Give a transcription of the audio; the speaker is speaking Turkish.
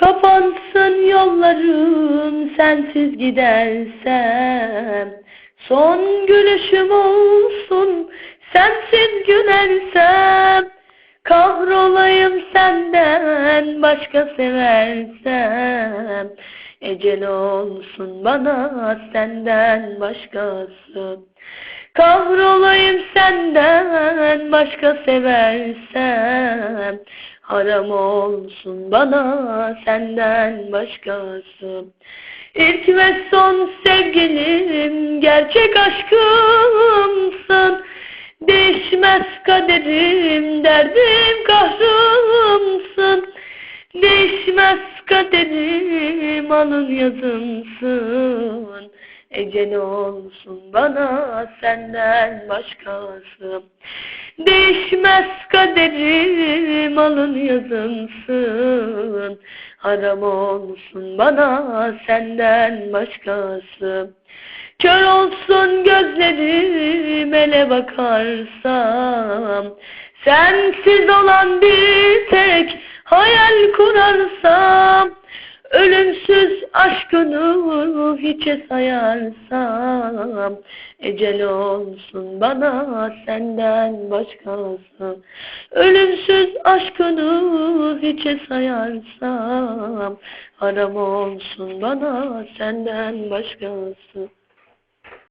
Kapansın yollarım sensiz gidersem. Son gülüşüm olsun sensiz gülersem Kahrolayım senden başka seversem. Ecel olsun bana senden başkası. Kahrolayım senden başka seversem Haram olsun bana senden başkası. İlk ve son sevgilim gerçek aşkımsın. Değişmez kaderim derdim kahrımsın. Değişmez kaderim alın yazımsın Ecel olsun bana senden başkası. Değişmez kaderim alın yazımsın Haram olsun bana senden başkası. Kör olsun gözlerim ele bakarsam. Sensiz olan bir tek hayal kurarsam Ölümsüz aşkını hiçe sayarsam Ecel olsun bana senden başkası. Ölümsüz aşkını hiçe sayarsam Haram olsun bana senden başkası